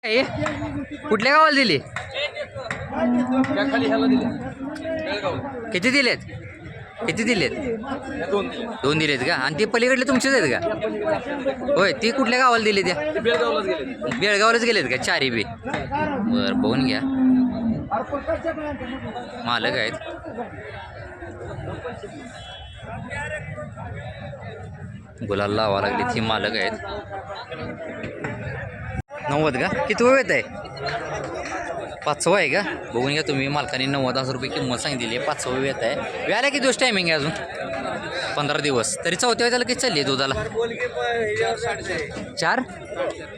कुठल्या गावाला दिली? किती दिलेत? किती दिलेत? दोन दिलेत का? आणि ते पलीकडले तुमचेच आहेत का? होय ती कुठल्या गावाला दिली त्या? बेळगावलाच बेळगावलाच गेलेत का? चारी बी. बर बघून घ्या. मालक आहेत. गुलाल लावा लागली ती मालक आहेत. नव्वद का? किती वेळ येत आहे पाचवं आहे का? बघून घ्या तुम्ही मालकाने नव्वद हजार रुपये किंमत सांगितलेली आहे पाचवं येत आहे वेळाला किती दिवस टायमिंग आहे अजून? पंधरा दिवस. तरी चौथ्या वेळेला किती चालली आहे दुधाला? चार?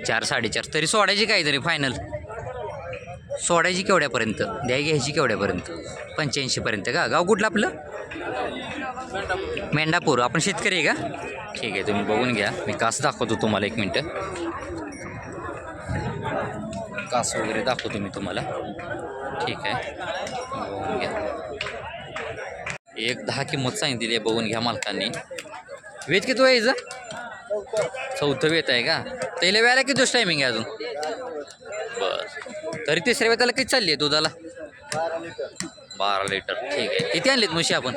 चार साडेचार. तरी सोडायची काय तरी फायनल सोडायची केवढ्यापर्यंत? द्याय घ्यायची केवढ्यापर्यंत? पंच्याऐंशीपर्यंत का? गाव कुठलं आपलं? मेंढापूर. आपण शेतकरी आहे का? ठीक आहे तुम्ही बघून घ्या. मी कास दाखवतो तुम्हाला एक मिनटं. कास वगैरे दाखवतो मी तुम्हाला. ठीक आहे. बघून घ्या. एक दहा किंमत सांगितली आहे बघून घ्या मालकांनी. वेत किती व्हायचं चौथं वेत आहे का? त्याला वेळाला किती दिवस टायमिंग आहे अजून? बरं. तरी तिसऱ्या वेताला किती चालली आहे दुधाला? बारा लिटर. ठीक आहे. किती आणलेत म्हशी आपण?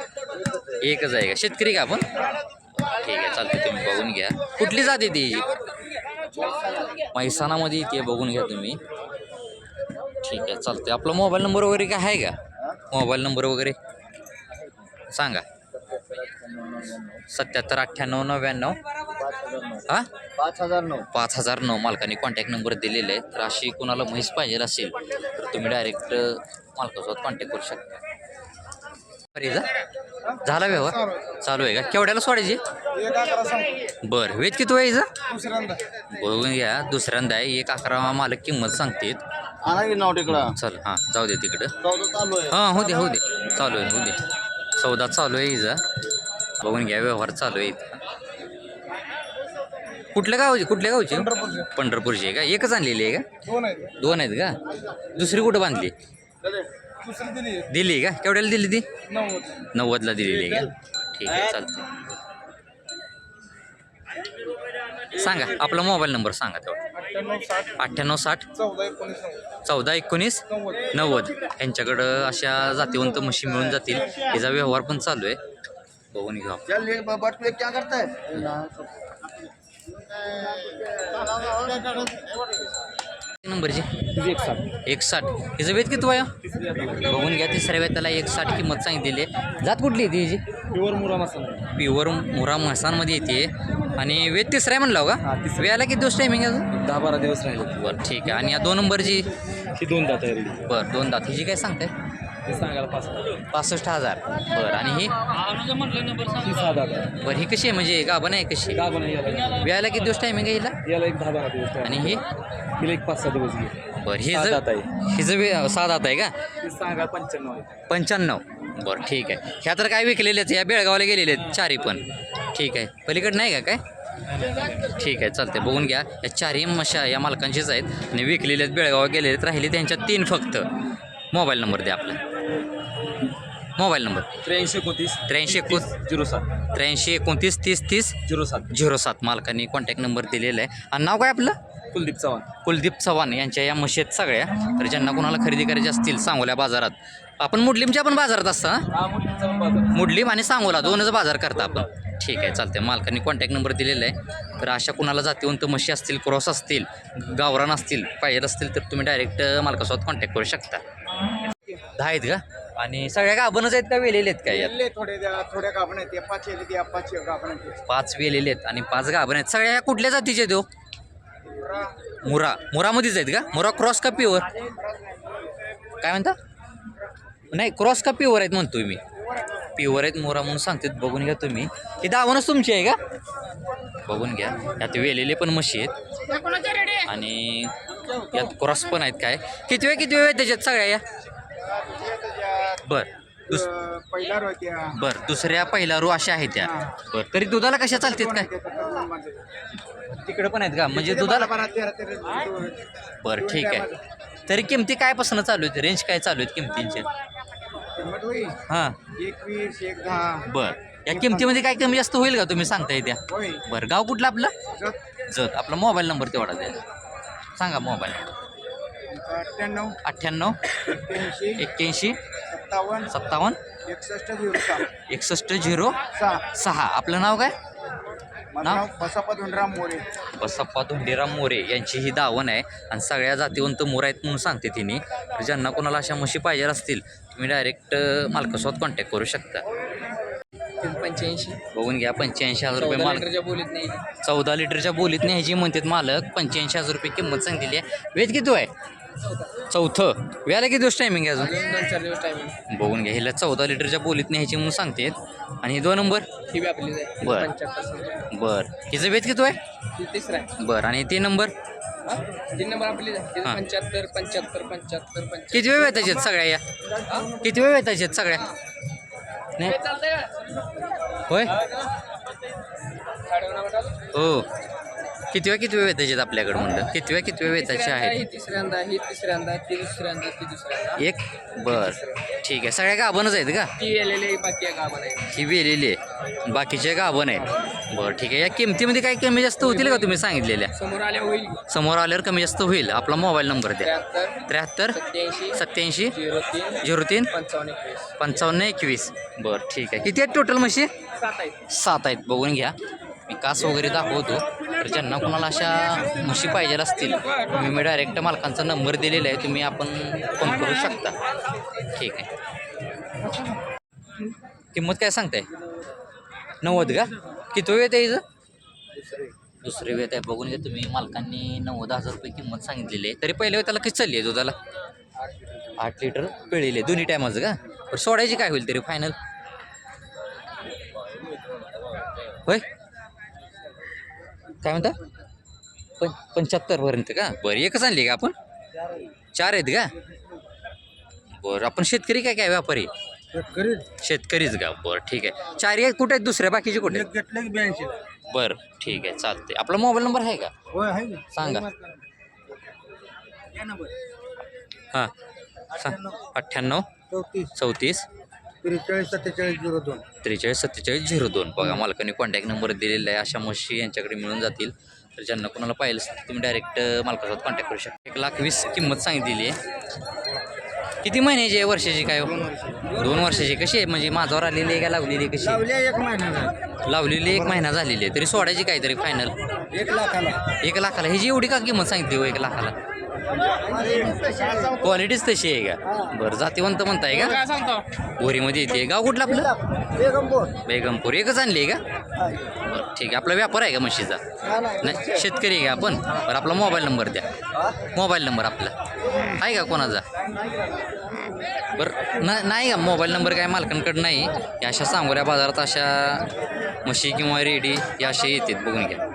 एकच आहे का? शेतकरी का आपण? ठीक आहे चालते तुम्ही बघून घ्या. कुठली जाते ती? मैसानामध्ये येते बघून घ्या तुम्ही. ठीक आहे चालते आपला मोबाईल नंबर वगैरे काय आहे का? मोबाईल नंबर वगैरे? सांगा. सत्याहत्तर अठ्ठ्याण्णव नव्याण्णव. हां? पाच हजार नऊ. पाच हजार नऊ मालकाने कॉन्टॅक्ट नंबर दिलेले आहे तर अशी कोणाला म्हैस पाहिजे असेल तर तुम्ही डायरेक्ट मालकासोबत कॉन्टॅक्ट करू शकता. अरे जा झाला व्यवहार? चालू आहे का? केवढ्याला सोडायची? बरं. वेद किती व्हायचं बघून घ्या. दुसऱ्यांदा एक अकरा मालक किंमत सांगतेत. आणा की नाव तिकडं? चल हां जाऊ दे तिकडं. चौदा चालू आहे. हां हो दे हो दे. चालू आहे हो दे. चौदा चालू आहे इजा बघून घ्या व्यवहार चालू आहे इथं. कुठल्या गावची कुठल्या गावची? पंढरपूरचे. पंढरपूरची आहे का? एकच आणलेली आहे का? दोन आहेत. दोन आहेत का? दुसरी कुठं बांधली? दुसरी दिली दिली का? केवढ्याला दिली ती? नव्वद. नव्वदला दिलेली आहे का? ठीक आहे चालतं सांगा आपला मोबाईल नंबर सांगा तेवढा. अठ्ठ्याण्णव साठ चौदा एकोणीस नव्वद. चौदा एकोणीस नव्वद नव्वद यांच्याकडं अशा जातीवंत म्हशी मिळून जातील. याचा व्यवहार पण चालू आहे. बघून घेऊ आपण. नंबरची एक साठ एक साठ हिचं वेद किती वया? बघून घ्या तिसऱ्या वेळ त्याला एक साठ किंमत सांगितलेली आहे. जात कुठली आहे ती हिची? प्युअर मुरा मसाला. प्युअर मुरा म्हसांमध्ये येते. आणि वेद तिसरा आहे म्हणलं हा, का. वेळाला किती दिवस टायमिंग दहा बारा दिवस राहिले. बरं ठीक आहे. आणि या दोन नंबरची ही दोन दात आहे. बरं दोन दात. हिची काय सांगताय? सांगायला पासष्ट हजार. बरं आणि ही? ही दात आहे बरं ही कशी आहे? म्हणजे गाभण आहे कशी? दहा पण याला वेळाला किती दिवस टायमिंग आहे हिला? याला एक दहा बारा दिवस आणि ही? हिला एक पाच सहा दिवस घे. बरं ही सहा जर दात आहे. हिचं वे सहा दात आहे का? सांगायला पंच्याण्णव आहे. पंच्याण्णव. बरं ठीक आहे. ह्या तर काय विकलेलेच या बेळगावला गेलेले आहेत. चारी पण. ठीक आहे. पलीकडे नाही का काय? ठीक आहे चालते बघून घ्या. या चारही मशा या मालकांचीच आहेत. आणि विकलेले आहेत बेळगाव गेलेले आहेत. राहिले त्यांच्यात तीन फक्त. मोबाईल नंबर द्या आपला. Mobile number? त्र्याऐंशी एकोणतीस. त्र्याऐंशी एकोण झिरो सात. त्र्याऐंशी एकोणतीस तीस तीस? झिरो सात. झिरो सात. मालकांनी कॉन्टॅक्ट नंबर दिलेला आहे. आणि नाव काय आपलं? कुलदीप चव्हाण. कुलदीप चव्हाण. यांच्या या म्हशी आहेत सगळ्या. तर ज्यांना कोणाला खरेदी करायची असतील सांगोल्या बाजारात. आपण मुडलिमच्या पण बाजारात असता मुडलीम आणि सांगोला दोनच बाजार करता आपण. ठीक आहे चालते मालकांनी कॉन्टॅक्ट नंबर दिलेला आहे. तर अशा कुणाला जातीवंत म्हशी असतील क्रॉस असतील गावरान असतील पाहिजे असतील तर तुम्ही डायरेक्ट मालकासोबत कॉन्टॅक्ट करू शकता. दहा आहेत का? आणि सगळ्या गाभणच आहेत का वेलेले आहेत का यात? थोडे द्या थोड्या गाभण आहेत पाच गाभण आहेत. वेलेले आहेत आणि पाच गाभण आहेत. सगळ्या ह्या कुठल्या जातीचे आहेत हो? मुरा. मुरामध्येच आहेत का? मुरा क्रॉस का प्युअर काय म्हणता? नाही क्रॉस का प्युअर आहेत म्हणतोय मी. प्युअर आहेत मोरा म्हणून सांगते बघून घ्या तुम्ही. ही दावणच तुमची आहे का? बघून घ्या. यात वेलेले पण म्हशी आहेत. आणि यात क्रॉस पण आहेत काय? किती वेळ किती वेळ आहेत त्याच्यात सगळ्या या? बर. दुस पहिला बर दुसऱ्या पहिला रो अशा आहेत त्या बर तरी दुधाला कशा चालतात काय? तिकडे पण आहेत का? म्हणजे दुधाला बारा तेरा बरं ठीक आहे. तरी किमती काय पासून चालू आहेत? रेंज काय चालू आहेत किमतींचे? किंमत होईल? हां. एकवीस एक दहा. बर. या किमतीमध्ये काय कमी जास्त होईल का तुम्ही सांगताय त्या? होईल. बरं गाव कुठलं आपलं? जत. आपला मोबाईल नंबर तेवढा द्या. सांगा मोबाईल. नंबर अठ्ठ्याण्णव. अठ्ठ्याण्णव. एक्क्याऐंशी. एक्क्याऐंशी. सत्तावन्न. सत्तावन्न. एकसष्ट झिरो सहा. एकसष्ट झिरो सहा. सहा. आपलं नाव काय? माझं नाव? बसप्पा धुंडराम मोरे. बसप्पा धोंडीराम मोरे यांची ही दावण आहे आणि सगळ्या जातीवंत मोर आहेत म्हणून सांगते तिने. तर ज्यांना कोणाला अशा म्हशी पाहिजे असतील तुम्ही डायरेक्ट मालकासोबत कॉन्टॅक्ट करू शकता. पंच्याऐंशी. बघून घ्या पंच्याऐंशी हजार रुपये मालक. बोलीत नाही. चौदा लिटरच्या बोलीत न्यायची म्हणतात मालक पंच्याऐंशी हजार रुपये किंमत सांगितली आहे. वेद किती आहे चौथं. व्याला किती दिवस टायमिंग आहे अजून? दोन चार दिवस टायमिंग बघून घ्या हिला चौदा लिटरच्या बोलीत न्यायची म्हणून सांगते. आणि ही दोन नंबर ही बी आपली आहे बरं. पंच्याहत्तर बर. हिचं वेद किती आहे तिसरा आहे. बरं. आणि तीन नंबर हा? तीन नंबर आपली आहे तिथं हा. पंच्याहत्तर पंच्याहत्तर पंच्याहत्तर पंच्याहत्तर. किती वेळ वेतायचे आहेत सगळ्या या? किती वेळ वेतायचे आहेत सगळ्या? नाही चालतंय. का होय हो. किती वेळ किती वेळ वेतायचे आहेत आपल्याकडे म्हणलं? किती वेळ किती वेळ वेतायचे आहेत ही तिसऱ्यांदा ही तिसऱ्यांदा ती दुसऱ्यांदा ती दुसऱ्यांदा एक? बर. ठीक आहे. सगळ्या गाभणच आहेत का? ती बाकी आहे गाभा नाही ही वेलेली आहे. बाकीचे गाभण आहेत. बरं ठीक आहे. या किमतीमध्ये काही कमी जास्त होतील का तुम्ही सांगितलेल्या? समोर आल्या होईल. समोर आल्यावर कमी जास्त होईल. आपला मोबाईल नंबर द्या. त्र्याहत्तर त्र्याहत्तर सत्याऐंशी सत्याऐंशी झिरो तीन झिरो तीन पंचावन्न एकवीस. पंचावन्न एकवीस. बरं ठीक आहे. किती आहेत टोटल म्हशी? सात आहेत. सात आहेत. बघून घ्या. मी कास वगैरे दाखवतो. तर ज्यांना कोणाला अशा म्हशी पाहिजे असतील मी मी डायरेक्ट मालकांचा नंबर दिलेला आहे तुम्ही आपण फोन करू शकता. ठीक आहे. किंमत काय सांगताय? नव्वद का? किती वेळ आहे हिचं? दुसरे वेळ आहे बघून घ्या तुम्ही. मालकांनी नव्वद हजार रुपये किंमत सांगितलेली आहे. तरी पहिल्या वेळ त्याला किती चालली आहे दुधाला? आठ लिटर पिळलेले दोन्ही टायमाचं का? पण सोडायची काय होईल तरी फायनल होय? काय म्हणता? पण पंच्याहत्तरपर्यंत का? बरं एकच आणली का आपण? चार आहेत का? बरं आपण शेतकरी काय काय व्यापारी? शेतकरीच का? बरं ठीक आहे. चार आहेत कुठे आहेत दुसऱ्या? बाकीचे कुठे ब्याऐंशी. बरं ठीक आहे चालते आपला मोबाईल नंबर आहे का? सांगा. हां. सांग अठ्ठ्याण्णव चौतीस. चौतीस. त्रेचाळीस सत्तेचाळीस झिरो दोन. त्रेचाळीस सत्तेचाळीस झिरो दोन. बघा मालकाने कॉन्टॅक्ट नंबर दिलेला आहे. अशा म्हशी यांच्याकडे मिळून जातील. तर ज्यांना कोणाला पाहिलं असेल तर तुम्ही डायरेक्ट मालकासोबत कॉन्टॅक्ट करू शकता. एक लाख वीस किंमत सांगितलेली आहे. किती महिन्याची आहे वर्षाची काय हो? दोन वर्षाची. कशी आहे? म्हणजे माझ्यावर आलेली आहे का लावलेली आहे कशी? लावल्या एक महिन्याला लावलेली एक महिना झालेली आहे. तरी सोडायची काहीतरी फायनल एक लाखाला. एक लाखाला. ह्याची एवढी का किंमत सांगितली हो एक लाखाला? क्वालिटीच तशी आहे का? बरं जातीवंत म्हणताय का? काय सांगतो? बोरीमध्ये येते. गाव कुठलं आपलं? बेगमपूर. बेगमपूर. एकच आणली आहे का? बरं ठीक आहे. आपला व्यापार आहे का म्हशीचा? नाही शेतकरी आहे का आपण? बरं आपला मोबाईल नंबर द्या. मोबाईल नंबर आपला. आहे का कोणाचा? बरं ना नाही का? मोबाईल नंबर काय मालकांकडे नाही? या अशा सांगोऱ्या बाजारात अशा म्हशी किंवा रेडी या अशा येतात. बघून घ्या.